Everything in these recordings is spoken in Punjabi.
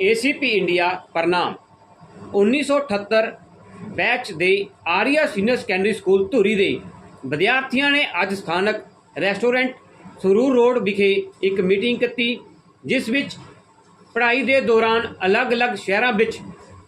ਏਸੀਪੀ ਇੰਡੀਆ ਪ੍ਰਣਾਮ। 1978 ਬੈਚ ਦੇ Arya senior secondary school Dhuri ਦੇ ਵਿਦਿਆਰਥੀਆਂ ਨੇ ਅੱਜ ਸਥਾਨਕ ਰੈਸਟੋਰੈਂਟ ਸਰੂਰ ਰੋਡ ਵਿਖੇ ਇੱਕ ਮੀਟਿੰਗ ਕੀਤੀ, ਜਿਸ ਵਿੱਚ ਪੜ੍ਹਾਈ ਦੇ ਦੌਰਾਨ ਅਲੱਗ-ਅਲੱਗ ਸ਼ਹਿਰਾਂ ਵਿੱਚ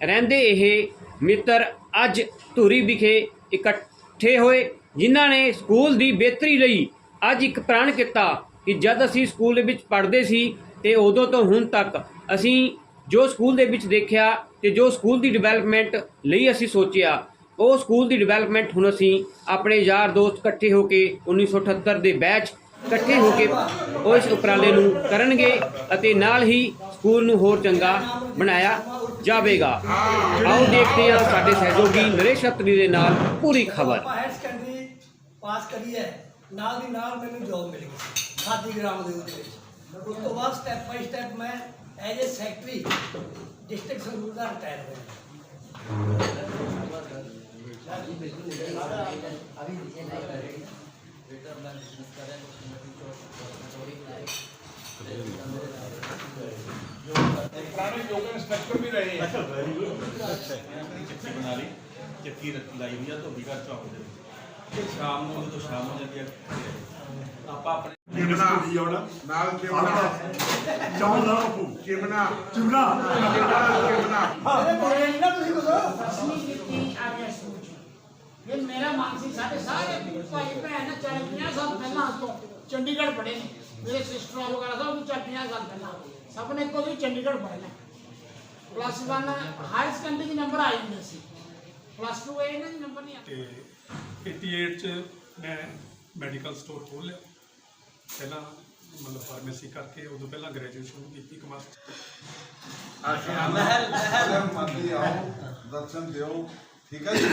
ਰਹਿੰਦੇ ਇਹ ਮਿੱਤਰ ਅੱਜ ਧੂਰੀ ਵਿਖੇ ਇਕੱਠੇ ਹੋਏ, ਜਿਨ੍ਹਾਂ ਨੇ ਸਕੂਲ ਦੀ ਬਿਹਤਰੀ ਲਈ ਅੱਜ ਇੱਕ ਪ੍ਰਣ ਕੀਤਾ ਕਿ ਜਦ ਅਸੀਂ ਸਕੂਲ ਵਿੱਚ ਪੜ੍ਹਦੇ ਸੀ ਤੇ ਉਦੋਂ ਤੋਂ ਹੁਣ ਤੱਕ ਅਸੀਂ ਜੋ ਸਕੂਲ ਦੇ ਵਿੱਚ ਦੇਖਿਆ ਤੇ ਜੋ ਸਕੂਲ ਦੀ ਡਿਵੈਲਪਮੈਂਟ ਲਈ ਅਸੀਂ ਸੋਚਿਆ, ਉਹ ਸਕੂਲ ਦੀ ਡਿਵੈਲਪਮੈਂਟ ਹੁਣ ਅਸੀਂ ਆਪਣੇ ਯਾਰ ਦੋਸਤ ਇਕੱਠੇ ਹੋ ਕੇ 1978 ਦੇ ਬੈਚ ਇਕੱਠੇ ਹੋ ਕੇ ਉਸ ਉਪਰਾਲੇ ਨੂੰ ਕਰਨਗੇ ਅਤੇ ਨਾਲ ਹੀ ਸਕੂਲ ਨੂੰ ਹੋਰ ਚੰਗਾ ਬਣਾਇਆ ਜਾਵੇਗਾ। ਆਓ ਦੇਖਦੇ ਹਾਂ ਸਾਡੇ ਸਹਿਯੋਗੀ ਨਰੇਸ਼ ਛਤਰੀ ਦੇ ਨਾਲ ਪੂਰੀ ਖਬਰ। ਹਾਇਰ ਸੈਕੰਡਰੀ ਪਾਸ ਕਰੀ ਹੈ, ਨਾਲ ਦੀ ਨਾਲ ਮੈਨੂੰ ਜੌਬ ਮਿਲ ਗਈ, ਖਾਦੀ ਗ੍ਰਾਮ ਦੇ ਉਹਦੇ ਉਸ ਤੋਂ ਬਾਅਦ ਸਟੈਪ ਬਾਈ ਸਟੈਪ ਮੈਂ as a secretary district Sangrur the retire ਹੋਇਆ ਪੁਰਾਣੇ ਯੋਗਾ ਇੰਸਟ੍ਰਕਟਰ ਵੀ ਰਹੇ ਆ ਚੱਕੀ ਬਣਾ ਲਈ ਚੱਕੀ ਰੱਖ ਲਾਈ ਵੀ ਆ ਧੋਬੀ ਘਰ ਚੌਕ ਦੇ ਵਿੱਚ। ਤੇ ਸ਼ਾਮ ਨੂੰ ਜਦੋਂ ਸ਼ਾਮ ਹੋ ਜਾਂਦੀ ਹੈ ਆਪਾਂ ਆਪਣੇ ਚਿਮਨਾ ਨਾਲ ਚਿਮਨਾ ਚਾਹੁੰਦਾ ਬਾਪੂ ਚਿਮਨਾ ਚੁਗਣਾ ਚਿਮਨਾ ਮੇਰੇ ਬੋਲੇ ਨਹੀਂ ਨਾ ਤੁਸੀਂ ਕੁਝ ਦਸਵੀਂ ਕੀਤੀ ਆਰਿਆ ਸਕੂਲ ਚ ਇਹ ਮੇਰਾ ਮਾਨਸਿਕ ਸਾਡੇ ਸਾਰੇ ਭਾਈ ਭੈਣ 40 50 ਸਾਲ ਪਹਿਲਾਂ ਤੋਂ ਚੰਡੀਗੜ੍ਹ ਪੜ੍ਹੇ ਨੇ। ਮੇਰੇ ਸਿਸਟਰ ਵਗੈਰਾ ਸਭ 40 50 ਸਾਲ ਪਹਿਲਾਂ। ਸਭ ਨੇ ਜਿਹੀ ਚੰਡੀਗੜ੍ਹ ਪੜ੍ਹੇ ਨੇ ਪਲੱਸ 1 ਹਾਇਰ ਸੈਕੰਡਰੀ ਦੇ ਨੰਬਰ ਆਏ ਹੁੰਦੇ ਸੀ। ਪਲੱਸ 2 ਇਹ ਨਾ ਨੰਬਰ ਨਹੀਂ ਆਏ ਤੇ 88 ਚ ਮੈਂ ਮੈਡੀਕਲ ਸਟੋਰ ਖੋਲ੍ਹ ਲਿਆ। ਪਹਿਲਾਂ ਮਤਲਬ ਫਾਰਮੇਸੀ ਕਰਕੇ ਉਦੋਂ ਪਹਿਲਾਂ ਗ੍ਰੈਜੂਏਸ਼ਨ ਕੀਤੀ ਕਮਰਸ ਮਹਿਲ ਮਹਿਲ। ਮੰਦੀ ਆਓ ਦਰਸ਼ਨ ਦਿਓ ਠੀਕ ਹੈ ਜੀ?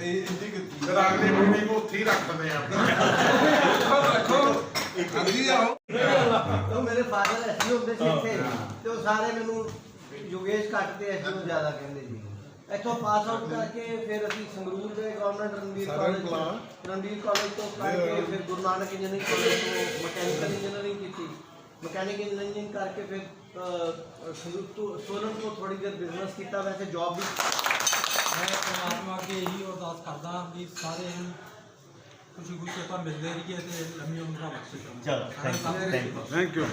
ਇਹ ਇੰਦੀ ਕਿ ਫਿਰ ਅਗਲੇ ਮਹੀਨੇ ਨੂੰ ਉੱਥੇ ਹੀ ਰੱਖਦੇ ਆ। ਰੱਖੋ ਇੱਕ ਅਗਲੀ ਆਓ। ਉਹ ਮੇਰੇ ਫਾਦਰ ਐਸੀ ਹੁੰਦੇ ਸੀ ਇੱਥੇ ਤੇ ਉਹ ਸਾਰੇ ਮੈਨੂੰ ਯੋਗੇਸ਼ ਕੱਟ ਤੇ ਐਸੀ ਨੂੰ ਜ਼ਿਆਦਾ ਕਹਿੰਦੇ ਸੀ। ਇੱਥੋਂ ਪਾਸ ਆਊਟ ਕਰਕੇ ਫਿਰ ਅਸੀਂ ਸੰਗਰੂਰ ਦੇ ਗਵਰਨਮੈਂਟ ਰਣਵੀਰ ਸਾਰਿਆਂ ਕਾਲਜ ਨੂੰ ਰਣਵੀਰ ਕਾਲਜ ਤੋਂ ਕਰਕੇ ਫਿਰ ਗੁਰੂ ਨਾਨਕ ਇੰਜੀਨੀਅਰਿੰਗ ਕਾਲਜ ਤੋਂ ਮਕੈਨੀਕਲ ਇੰਜੀਨੀਅਰਿੰਗ ਕੀਤੀ। ਮਕੈਨਿਕ ਇੰਜੀਨੀਅਰਿੰਗ ਕਰਕੇ ਫਿਰ ਅਹ, ਸੰਗਰੂਰ ਤੋਂ ਸੋਲਨ ਤੋਂ ਥੋੜੀ ਦੇਰ ਬਿਜ਼ਨਸ ਕੀਤਾ ਵੈਸੇ ਜੌਬ ਵੀ ਮੈਂ ਪਰਮਾਤਮਾ ਅੱਗੇ ਇਹੀ ਅਰਦਾਸ ਕਰਦਾ ਵੀ ਸਾਰੇ ਨੂੰ ਖੁਸ਼ੀ ਖੁਸ਼ੀ ਆਪਾਂ ਮਿਲਦੇ ਰਹੀਏ ਤੇ ਲੰਮੀ ਉਮਰਾਂ ਬਖਸ਼ੇ ਚਲੋ thank you thank you thank you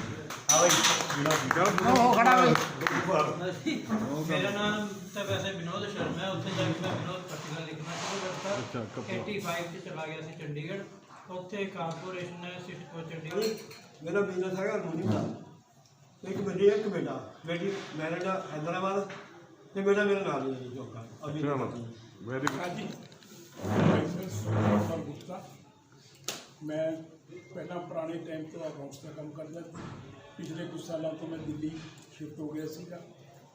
ਮੇਰਾ ਨਾਮ ਤਾਂ ਵੈਸੇ ਵਿਨੋਦ ਸ਼ਰਮਾ ਹੈ ਉੱਥੇ ਜਾ ਕੇ ਮੈਂ ਵਿਨੋਦ ਪਟਿਆਲਾ ਲਿਖਣਾ ਸ਼ੁਰੂ ਕਰਤਾ। 85 ਚ ਚਲਾ ਗਿਆ ਸੀ ਚੰਡੀਗੜ੍ਹ। ਉੱਥੇ ਕਾਰਪੋਰੇਸ਼ਨ ਨੇ ਸਿਫਟ ਕੋ ਚੰਡੀਗੜ੍ਹ। ਮੇਰਾ ਬਿਜ਼ਨਸ ਹੈਗਾ ਅਲਮੂਨੀਅਮ ਦਾ। ਇੱਕ ਬੇਟੀ ਹੈ ਇੱਕ ਬੇਟਾ। ਬੇਟੀ ਮੈਰਿਡ ਆ ਹੈਦਰਾਬਾਦ ਤੇ ਬੇਟਾ ਮੇਰੇ ਨਾਲ ਹੀ ਹੈ ਜੀ ਜੋਗਾ ਅਭੀ ਵੈਰੀ ਹਾਂਜੀ। ਲਾਇਸੈਂਸ ਗੁਪਤਾ ਮੈਂ ਪਹਿਲਾਂ ਪੁਰਾਣੇ ਟਾਈਮ ਤੋਂ ਅਕਾਊਂਟਸ ਦਾ ਕੰਮ ਕਰਦਾ। ਸੀ ਪਿਛਲੇ ਕੁਝ ਸਾਲਾਂ ਤੋਂ ਮੈਂ ਦਿੱਲੀ ਸ਼ਿਫਟ ਹੋ ਗਿਆ ਸੀਗਾ।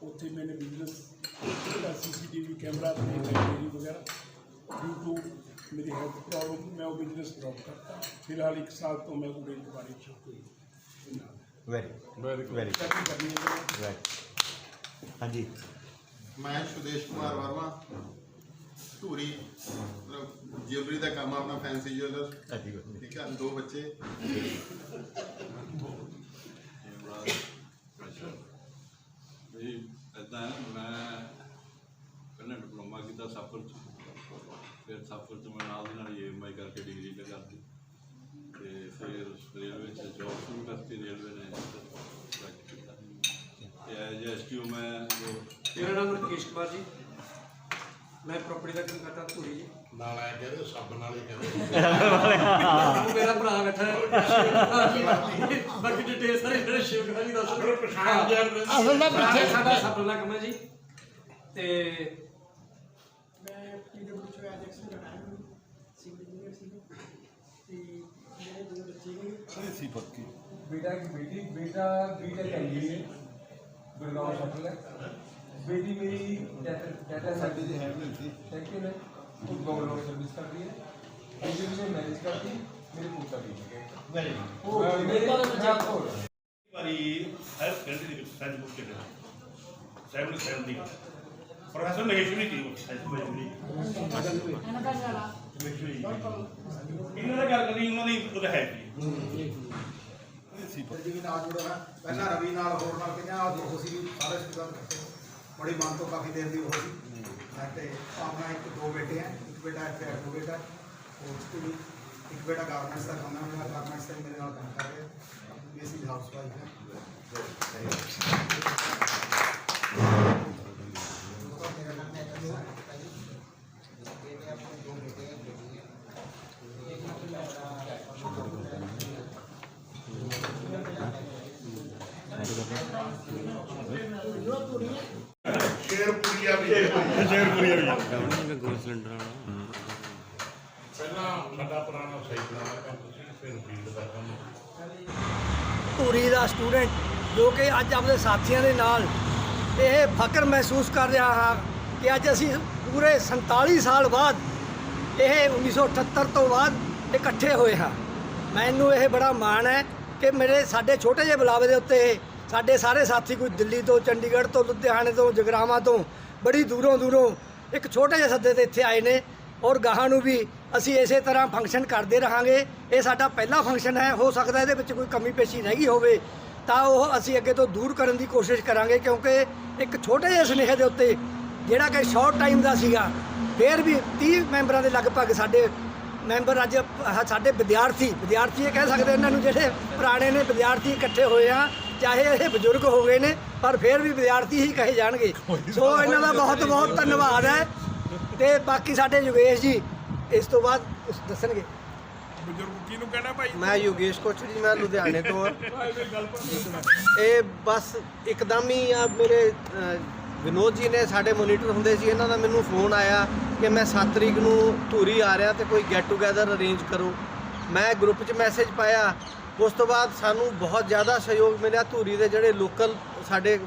ਉੱਥੇ ਮੈंने ਬਿਜ਼ਨਸ ਦਾ ਸੀਸੀਟੀਵੀ ਕੈਮਰਾ ਤੇ ਲਾਇਬ੍ਰੇਰੀ ਵਗੈਰਾ ਡਿਊ ਟੂ ਮੇਰੀ ਹੈਲਥ ਪ੍ਰੋਬਲਮ ਮੈਂ ਉਹ ਬਿਜ਼ਨਸ ਡ੍ਰੌਪ ਕਰਤਾ ਫਿਲਹਾਲ ਇੱਕ ਸਾਲ ਤੋਂ ਮੈਂ ਉਰੇ ਦੁਬਾਰੇ ਸ਼ਿਫਟ ਹੋਈ ਵੈਰੀ ਵੈਰੀ ਵੈਰੀ ਚੈਕਿੰਗ ਕਰਨੀ ਹੈ ਵੈਰੀ ਹਾਂਜੀ ਮੈਂ ਸੁਦੇਸ਼ ਕੁਮਾਰ ਵਰਮਾ ਧੂਰੀ ਜਿਊਲਰੀ ਦਾ ਕੰਮ ਆ ਆਪਣਾ ਫੈਂਸੀ ਜਿਊਲਰ ਅੱਜ ਹੀ ਠੀਕ ਹੈ ਦੋ ਬੱਚੇ ਵੀ ਇਦਾਂ ਮੈਂ ਪਹਿਲਾਂ ਡਿਪਲੋਮਾ ਕੀਤਾ ਸਾਫਰ ਚ, ਫਿਰ ਸਾਫਰ ਚ ਮੈਂ ਨਾਲ ਦੀ ਨਾਲ ਈਐਮਆਈ ਕਰਕੇ ਡਿਗਰੀ ਲਗਾਤੀ ਤੇ ਫਿਰ ਰੇਲਵੇ ਚ ਜੌਬ ਸ਼ੁਰੂ ਕਰਤੀ, ਰੇਲਵੇ ਨੇ ਕੀਤਾ। ਤੇ ਐਜ ਐਸਟੀਓ ਮੈਂ ਜੋ ਮੇਰਾ ਨਾਮ ਰਕੇਸ਼ ਕੁਮਾਰ ਜੀ? ਮੈਂ ਪ੍ਰਾਪਰਟੀ ਦਾ ਕੰਮ ਕਰਦਾ ਧੂਰੀ ਜੀ ਨਾਲ ਆਇਆ ਕਹਿੰਦੇ ਸੱਬ ਨਾਲ ਹੀ ਕਹਿੰਦੇ ਉਹ ਮੇਰਾ ਭਰਾ ਬੈਠਾ ਹੈ ਬਾਕੀ ਡਿਟੇਲ ਸਾਰੇ ਜਿਹੜੇ ਸ਼ਿਵ ਜੀ ਦੱਸ ਦਿਓ ਪਛਾਣ ਅਸਲ ਦਾ ਪਿੱਛੇ ਸਾਡਾ ਸਪਨਾ ਕੰਮ ਹੈ ਜੀ ਤੇ ਮੈਂ ਪੀਡਬਲਯੂ ਚ ਐਜੈਕਸ ਦਾ ਰਿਟਾਇਰਮੈਂਟ ਸਿਵਲ ਇੰਜੀਨੀਅਰ ਸੀ ਤੇ ਮੇਰੇ ਦੋ ਬੱਚੇ ਨੇ ਸੀ ਪੱਕੀ बेटा की बेटी बेटा बीटेक एमबीए गुड़गांव शटल है ਬੇਟੀ ਮੇਰੀ ਡਾਟਾ ਸਾਡੇ ਦੇ ਹੈਂਡ ਵਿੱਚ ਸੀ ਥੈਂਕ ਯੂ ਮੈਂ ਉਹ ਗਵਰਨਮੈਂਟ ਸਰਵਿਸ ਕਰਦੀ ਹੈ ਬੇਟੀ ਨੂੰ ਮੈਨੇਜ ਕਰਦੀ ਮੇਰੇ ਕੋਲ ਕਰਦੀ ਹੈ ਵੈਰੀ ਗੁੱਡ ਉਹ ਮੇਰੇ ਕੋਲ ਬਚਾ ਕੋਲ ਵਾਰੀ ਹਰ ਫੀਲਡ ਦੇ ਵਿੱਚ ਸੈਂਸ ਬੁੱਕ ਕਿਹੜਾ ਸੈਵਨ ਨੂੰ ਸੈਵਨ ਦੀ ਪ੍ਰੋਫੈਸਰ ਮਹੇਸ਼ਵਰੀ ਜੀ ਮਹੇਸ਼ਵਰੀ ਇਹਨਾਂ ਦਾ ਗਾਲਾ ਮਹੇਸ਼ਵਰੀ ਇਹਨਾਂ ਦਾ ਗੱਲ ਕਰੀ ਉਹਨਾਂ ਦੀ ਉਹ ਹੈ ਜੀ ਸੀ ਪਰ ਜੀ ਨਾਲ ਜੁੜਨਾ ਪਹਿਲਾਂ ਰਵੀ ਨਾਲ ਹੋਰ ਨਾਲ ਕਿਹਾ ਉਹ ਤੁਸੀਂ ਸਾਰੇ ਸ਼ੁਰੂ ਕਰਦੇ ਮੰਗ ਤੋਂ ਕਾਫੀ ਦੇਰ ਦੀ ਹੋ ਸੀ ਮੈਂ ਤੇ ਆਪਣਾ ਇੱਕ ਦੋ ਬੇਟੇ ਹੈ ਇੱਕ ਬੇਟਾ ਇੱਥੇ ਐਡਵੋਕੇਟ ਹੈ ਕੋਚ ਵੀ ਇੱਕ ਬੇਟਾ ਗਾਰਮੈਂਟਸ ਦਾ ਕੰਮ ਹੈ ਮੇਰਾ ਗਾਰਮੈਂਟਸ ਦਾ ਮੇਰੇ ਨਾਲ ਕੰਮ ਕਰ ਰਿਹਾ ਬੇਸਿਕ ਹਾਊਸ ਵਾਈਫ ਹੈ ਸ਼ੇਰਪੁਰੀਆ ਵੀ ਸ਼ੇਰਪੁਰੀਆ ਵੀ ਪਹਿਲਾਂ ਸਾਡਾ ਪੁਰਾਣਾ ਸਾਈਕਲਾਂ ਦਾ ਕੰਮ ਸੀ ਫਿਰ ਫੀਲਡ ਦਾ ਕੰਮ ਧੂਰੀ ਦਾ ਸਟੂਡੈਂਟ ਜੋ ਕਿ ਅੱਜ ਆਪਣੇ ਸਾਥੀਆਂ ਦੇ ਨਾਲ ਇਹ ਫਖਰ ਮਹਿਸੂਸ ਕਰ ਰਿਹਾ ਹਾਂ ਕਿ ਅੱਜ ਅਸੀਂ ਪੂਰੇ 47 ਸਾਲ ਬਾਅਦ ਇਹ 1978 ਤੋਂ ਬਾਅਦ ਇਕੱਠੇ ਹੋਏ ਹਾਂ। ਮੈਨੂੰ ਇਹ ਬੜਾ ਮਾਣ ਹੈ ਕਿ ਮੇਰੇ ਸਾਡੇ ਛੋਟੇ ਜਿਹੇ ਬੁਲਾਵੇ ਦੇ ਉੱਤੇ ਸਾਡੇ ਸਾਰੇ ਸਾਥੀ ਕੋਈ ਦਿੱਲੀ ਤੋਂ, ਚੰਡੀਗੜ੍ਹ ਤੋਂ, ਲੁਧਿਆਣੇ ਤੋਂ, ਜਗਰਾਵਾਂ ਤੋਂ ਬੜੀ ਦੂਰੋਂ ਦੂਰੋਂ ਇੱਕ ਛੋਟੇ ਜਿਹੇ ਸੱਦੇ ਤੇ ਇੱਥੇ ਆਏ ਨੇ ਔਰ ਗਾਹਾਂ ਨੂੰ ਵੀ ਅਸੀਂ ਇਸੇ ਤਰ੍ਹਾਂ ਫੰਕਸ਼ਨ ਕਰਦੇ ਰਹਾਂਗੇ। ਇਹ ਸਾਡਾ ਪਹਿਲਾ ਫੰਕਸ਼ਨ ਹੈ, ਹੋ ਸਕਦਾ ਇਹਦੇ ਵਿੱਚ ਕੋਈ ਕਮੀ ਪੇਸ਼ੀ ਰਹਿ ਗਈ ਹੋਵੇ। ਤਾਂ ਉਹ ਅਸੀਂ ਅੱਗੇ ਤੋਂ ਦੂਰ ਕਰਨ ਦੀ ਕੋਸ਼ਿਸ਼ ਕਰਾਂਗੇ ਕਿਉਂਕਿ ਇੱਕ ਛੋਟੇ ਜਿਹੇ ਸੁਨੇਹੇ ਦੇ ਉੱਤੇ ਜਿਹੜਾ ਕਿ ਸ਼ਾਰਟ ਟਾਈਮ ਦਾ ਸੀਗਾ, ਫਿਰ ਵੀ 30 ਮੈਂਬਰਾਂ ਦੇ ਲਗਭਗ ਸਾਡੇ ਮੈਂਬਰ ਅੱਜ ਸਾਡੇ ਵਿਦਿਆਰਥੀ ਵਿਦਿਆਰਥੀ ਇਹ ਕਹਿ ਸਕਦੇ ਇਹਨਾਂ ਨੂੰ ਜਿਹੜੇ ਪੁਰਾਣੇ ਨੇ, ਵਿਦਿਆਰਥੀ ਇਕੱਠੇ ਹੋਏ ਆ। ਚਾਹੇ ਇਹ ਬਜ਼ੁਰਗ ਹੋ ਗਏ ਨੇ ਪਰ ਫਿਰ ਵੀ ਵਿਦਿਆਰਥੀ ਹੀ ਕਹੇ ਜਾਣਗੇ। ਸੋ ਇਹਨਾਂ ਦਾ ਬਹੁਤ ਬਹੁਤ ਧੰਨਵਾਦ ਹੈ। ਤੇ ਬਾਕੀ ਸਾਡੇ ਯੋਗੇਸ਼ ਜੀ ਇਸ ਤੋਂ ਬਾਅਦ ਉਸ ਦੱਸਣਗੇ। ਬਜ਼ੁਰਗ ਕਿਹਨੂੰ ਕਹਿਣਾ ਭਾਈ? ਮੈਂ ਯੋਗੇਸ਼ ਕੋਚਰ ਜੀ ਮੈਂ ਲੁਧਿਆਣੇ ਤੋਂ ਹਾਂ। ਇਹ ਬਸ ਇੱਕਦਮ ਹੀ ਆ ਮੇਰੇ ਵਿਨੋਦ ਜੀ ਨੇ ਸਾਡੇ ਮੋਨੀਟਰ ਹੁੰਦੇ ਸੀ ਇਹਨਾਂ ਦਾ ਮੈਨੂੰ ਫੋਨ ਆਇਆ ਕਿ ਮੈਂ 7 ਤਰੀਕ ਨੂੰ ਧੂਰੀ ਆ ਰਿਹਾ ਤੇ ਕੋਈ ਗੈਟ ਟੂਗੇਦਰ ਅਰੇਂਜ ਕਰੋ। ਮੈਂ ਗਰੁੱਪ 'ਚ ਮੈਸੇਜ ਪਾਇਆ ਉਸ ਤੋਂ ਬਾਅਦ ਸਾਨੂੰ ਬਹੁਤ ਜ਼ਿਆਦਾ ਸਹਿਯੋਗ ਮਿਲਿਆ। ਧੂਰੀ ਦੇ ਜਿਹੜੇ ਲੋਕਲ ਸਾਡੇ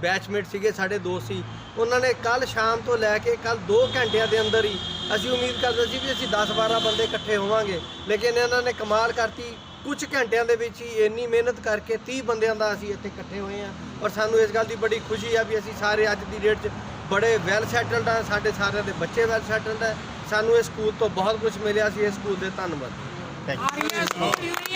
ਬੈਚਮੇਟ ਸੀਗੇ ਸਾਡੇ ਦੋਸਤ ਸੀ ਉਹਨਾਂ ਨੇ ਕੱਲ ਸ਼ਾਮ ਤੋਂ ਲੈ ਕੇ ਕੱਲ 2 ਘੰਟਿਆਂ ਦੇ ਅੰਦਰ ਹੀ ਅਸੀਂ ਉਮੀਦ ਕਰਦੇ ਸੀ ਵੀ ਅਸੀਂ 10-12 ਬੰਦੇ ਇਕੱਠੇ ਹੋਵਾਂਗੇ ਲੇਕਿਨ ਇਹਨਾਂ ਨੇ ਕਮਾਲ ਕਰਤੀ। ਕੁਝ ਘੰਟਿਆਂ ਦੇ ਵਿੱਚ ਹੀ ਇੰਨੀ ਮਿਹਨਤ ਕਰਕੇ 30 ਬੰਦਿਆਂ ਦਾ ਅਸੀਂ ਇੱਥੇ ਇਕੱਠੇ ਹੋਏ ਹਾਂ ਔਰ ਸਾਨੂੰ ਇਸ ਗੱਲ ਦੀ ਬੜੀ ਖੁਸ਼ੀ ਆ ਵੀ ਅਸੀਂ ਸਾਰੇ ਅੱਜ ਦੀ ਡੇਟ 'ਚ ਬੜੇ ਵੈਲ ਸੈਟਲਡ ਆ ਸਾਡੇ ਸਾਰਿਆਂ ਦੇ ਬੱਚੇ ਵੈਲ ਸੈਟਲਡ ਆ। ਸਾਨੂੰ ਇਸ ਸਕੂਲ ਤੋਂ ਬਹੁਤ ਕੁਝ ਮਿਲਿਆ ਸੀ ਇਸ ਸਕੂਲ ਦੇ ਧੰਨਵਾਦ। Thank you